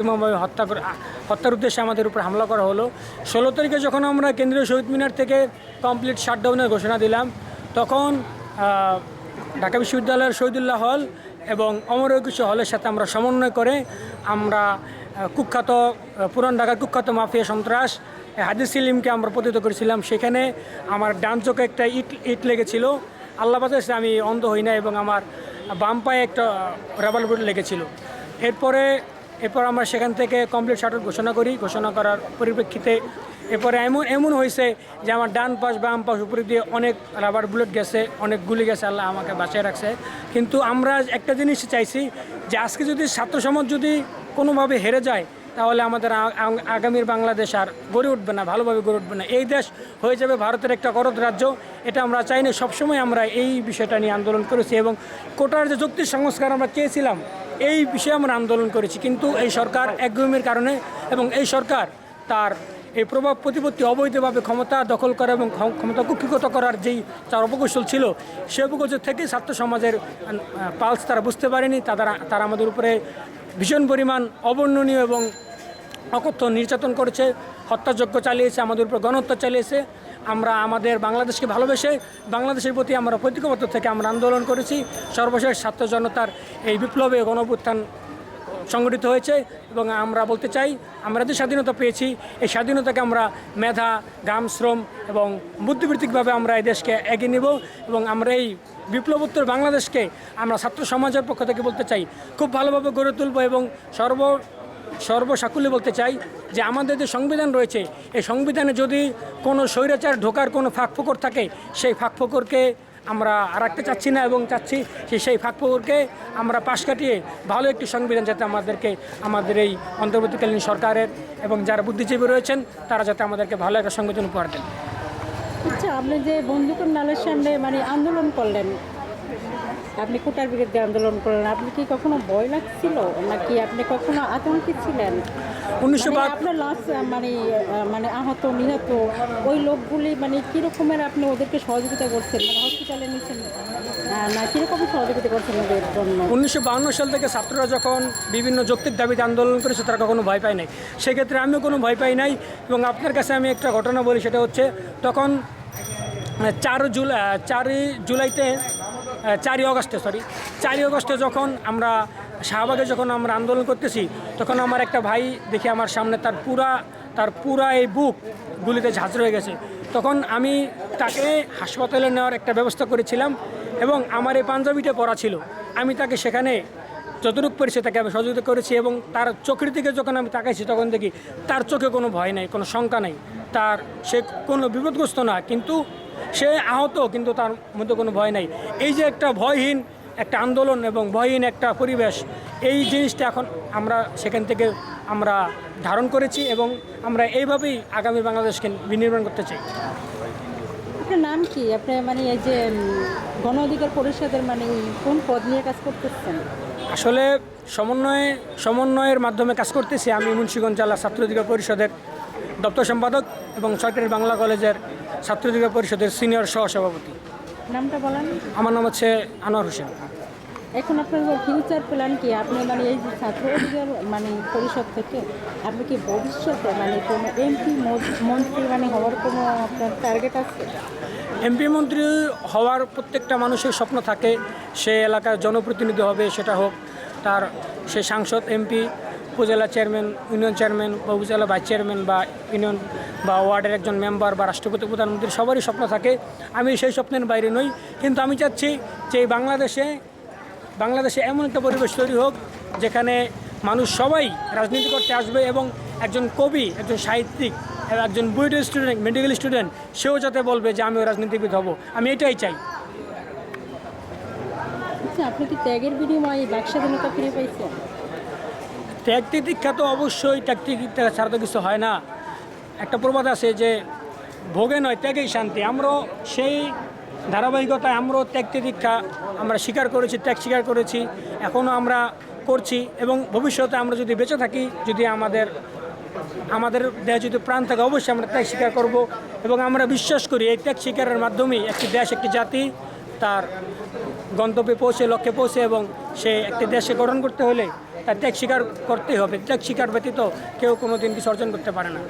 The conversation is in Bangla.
নির্মমভাবে হত্যা করে, হত্যার উদ্দেশ্যে আমাদের উপর হামলা করা হলো। ষোলো তারিখে যখন আমরা কেন্দ্রীয় শহীদ মিনার থেকে কমপ্লিট শাটডাউনের ঘোষণা দিলাম, তখন ঢাকা বিশ্ববিদ্যালয়ের শহীদুল্লাহ হল এবং অমর একুশ হলের সাথে আমরা সমন্বয় করে আমরা কুখ্যাত পুরান ঢাকার কুখ্যাত মাফিয়া সন্ত্রাস হাদিস সিলিমকে আমরা প্রতিহত করেছিলাম। সেখানে আমার ডান চোখে একটা ইট ইট লেগেছিল। আল্লাহ বাতাসে আমি অন্ধ হই না এবং আমার বাম পায়ে একটা রাবার বুট লেগেছিল। এরপরে এরপর আমরা সেখান থেকে কমপ্লিট শাটার ঘোষণা করি, ঘোষণা করার পরিপ্রেক্ষিতে এরপরে এমন এমন হয়েছে যে আমার ডান পাশ, বাম পাশ উপরে দিয়ে অনেক রাবার বুলেট গেছে, অনেক গুলি গেছে, আল্লাহ আমাকে বাঁচিয়ে রাখছে। কিন্তু আমরা একটা জিনিস চাইছি যে আজকে যদি ছাত্র সমাজ যদি কোনোভাবে হেরে যায়, তাহলে আমাদের আগামীর বাংলাদেশ আর গড়ে উঠবে না, ভালোভাবে গড়ে উঠবে না। এই দেশ হয়ে যাবে ভারতের একটা করদ রাজ্য, এটা আমরা চাই না সবসময় আমরা এই বিষয়টা নিয়ে আন্দোলন করেছি এবং কোটার যে যুক্তির সংস্কার আমরা চেয়েছিলাম এই বিষয়ে আমরা আন্দোলন করেছি। কিন্তু এই সরকার একগুমের কারণে এবং এই সরকার তার এই প্রভাব প্রতিপত্তি অবৈধভাবে ক্ষমতা দখল করা এবং ক্ষম- ক্ষমতা কুক্ষিগত করার যেই তার অপকৌশল ছিল, সে অপকৌশল থেকে ছাত্র সমাজের পালস তারা বুঝতে পারেনি। তারা তারা আমাদের উপরে ভীষণ পরিমাণ অবর্ণনীয় এবং অকথ্য নির্যাতন করেছে, হত্যাযজ্ঞ চালিয়েছে, আমাদের উপর গণহত্যা চালিয়েছে। আমরা আমাদের বাংলাদেশকে ভালোবেসে বাংলাদেশের প্রতি আমরা প্রতিকবদ্ধ থেকে আমরা আন্দোলন করেছি। সর্বশেষ ছাত্র জনতার এই বিপ্লবে গণঅভ্যুত্থান সংগঠিত হয়েছে এবং আমরা বলতে চাই, আমরা যে স্বাধীনতা পেয়েছি, এই স্বাধীনতাকে আমরা মেধা গ্রাম শ্রম এবং বুদ্ধিবৃত্তিকভাবে আমরা এই দেশকে এগিয়ে নেব এবং আমরা এই বিপ্লবোত্তর বাংলাদেশকে আমরা ছাত্র সমাজের পক্ষ থেকে বলতে চাই, খুব ভালোভাবে গড়ে তুলব এবং সর্ব সর্বসাকুল্যে বলতে চাই যে আমাদের যে সংবিধান রয়েছে, এই সংবিধানে যদি কোনো স্বৈরাচার ঢোকার কোনো ফাঁকফোকর থাকে, সেই ফাঁকফোকরকে আমরা রাখতে চাচ্ছি না এবং চাচ্ছি যে সেই ফাঁকফোকরকে আমরা পাশ কাটিয়ে ভালো একটি সংবিধান যাতে আমাদেরকে, আমাদের এই অন্তর্বর্তীকালীন সরকারের এবং যারা বুদ্ধিজীবী রয়েছেন, তারা যাতে আমাদেরকে ভালো একটা সংবিধান উপহার দেন। আচ্ছা আপনি যে বন্দুকের নালের সামনে মানে আন্দোলন করলেন আপনি কোটার বিরুদ্ধে আন্দোলন করলেন। আপনি কি কখনো ভয় লাগছিল? নাকি আপনি কখনো আতঙ্কিত ছিলেন? উনিশশো মানে আপনার লাশ মানে মানে আহত নিহত ওই লোকগুলি মানে কীরকমের আপনি ওদেরকে সহযোগিতা করছেন? মানে হসপিটালে নিচ্ছেন না কীরকম সহযোগিতা করছেন ওদের জন্য? উনিশশো সাল থেকে ছাত্ররা যখন বিভিন্ন যৌক্তিক দাবিতে আন্দোলন করেছে তারা কখনো ভয় পায় নাই। সেক্ষেত্রে আমিও কোনো ভয় পাই নাই এবং আপনার কাছে আমি একটা ঘটনা বলি সেটা হচ্ছে তখন চার জুলাই চারই জুলাইতে চারই অগস্টে সরি চারই অগস্টে যখন আমরা শাহবাগে যখন আমরা আন্দোলন করতেছি, তখন আমার একটা ভাই দেখি আমার সামনে তার পুরা তার পুরা এই বুক গুলিতে ঝাঁঝ হয়ে গেছে। তখন আমি তাকে হাসপাতালে নেওয়ার একটা ব্যবস্থা করেছিলাম এবং আমার এই পাঞ্জাবিটা পরা ছিল। আমি তাকে সেখানে যতটুকু পেরেছি তাকে আমি সহযোগিতা করেছি এবং তার চোখের দিকে যখন আমি তাকাইছি, তখন দেখি তার চোখে কোনো ভয় নাই, কোনো শঙ্কা নাই। তার সে কোনো বিপদগ্রস্ত না, কিন্তু সে আহত কিন্তু তার মধ্যে কোনো ভয় নাই। এই যে একটা ভয়হীন একটা আন্দোলন এবং ভয়হীন একটা পরিবেশ এই জিনিসটা এখন আমরা সেখান থেকে আমরা ধারণ করেছি এবং আমরা এইভাবেই আগামী বাংলাদেশকে বিনির্মাণ করতে চাই। আপনার নাম কি? আপনি মানে এই যে গণ অধিকার পরিষদের মানে কোন পদ নিয়ে কাজ করতেছেন? আসলে সমন্বয়ে সমন্বয়ের মাধ্যমে কাজ করতেছি আমি মুন্সিগঞ্জ জেলা ছাত্র অধিকার পরিষদের দপ্তর সম্পাদক এবং সরকারি বাংলা কলেজের ছাত্র অধিকার পরিষদের সিনিয়র সহসভাপতি। নামটা বলেন। আমার নাম হচ্ছে আনোয়ার হোসেন। এখন আপনার ফিউচার প্ল্যান কি? আপনি মানে এই ছাত্র অধিকার মানে পরিষদ থেকে আপনি কি ভবিষ্যতে মানে কোনো এমপি মন্ত্রী মানে হওয়ার কোনো আপনার টার্গেট আছে? এমপি মন্ত্রী হওয়ার প্রত্যেকটা মানুষের স্বপ্ন থাকে সে এলাকার জনপ্রতিনিধি হবে সেটা হোক তার সে সাংসদ এমপি উপজেলা চেয়ারম্যান, ইউনিয়ন চেয়ারম্যান বা উপজেলা ভাইস চেয়ারম্যান বা ইউনিয়ন বা ওয়ার্ডের একজন মেম্বার বা রাষ্ট্রপতি প্রধানমন্ত্রী সবারই স্বপ্ন থাকে। আমি সেই স্বপ্নের বাইরে নই, কিন্তু আমি চাচ্ছি যে বাংলাদেশে বাংলাদেশে এমন একটা পরিবেশ তৈরি হোক, যেখানে মানুষ সবাই রাজনীতি করতে আসবে এবং একজন কবি, একজন সাহিত্যিক, একজন বুয়েট স্টুডেন্ট, মেডিকেল স্টুডেন্ট, সেও যাতে বলবে যে আমিও রাজনীতিবিদ হব। আমি এটাই চাই। আচ্ছা আপনি কি ত্যাগের বিনিময়ে বাক স্বাধীনতা ফিরে পাইছেন? ত্যাগটি দীক্ষা তো অবশ্যই ত্যাগটি ছাড়া তো কিছু হয় না। একটা প্রবাদ আছে যে, ভোগে নয়, ত্যাগেই শান্তি। আমরাও সেই ধারাবাহিকতায় আমরাও ত্যাগটি দীক্ষা আমরা স্বীকার করেছি, ত্যাগ স্বীকার করেছি, এখনও আমরা করছি এবং ভবিষ্যতে আমরা যদি বেঁচে থাকি, যদি আমাদের আমাদের দেশ যদি প্রাণ থাকে, অবশ্যই আমরা ত্যাগ স্বীকার করব এবং আমরা বিশ্বাস করি এই ত্যাগ স্বীকারের মাধ্যমে একটি দেশ, একটি জাতি তার গন্তব্যে পৌঁছে, লক্ষ্যে পৌঁছে এবং সে একটি দেশে গঠন করতে হলে ত্যাগ স্বীকার করতেই হবে। ত্যাগ স্বীকার ব্যতীত কেউ কোনো দিন বিসর্জন করতে পারে না।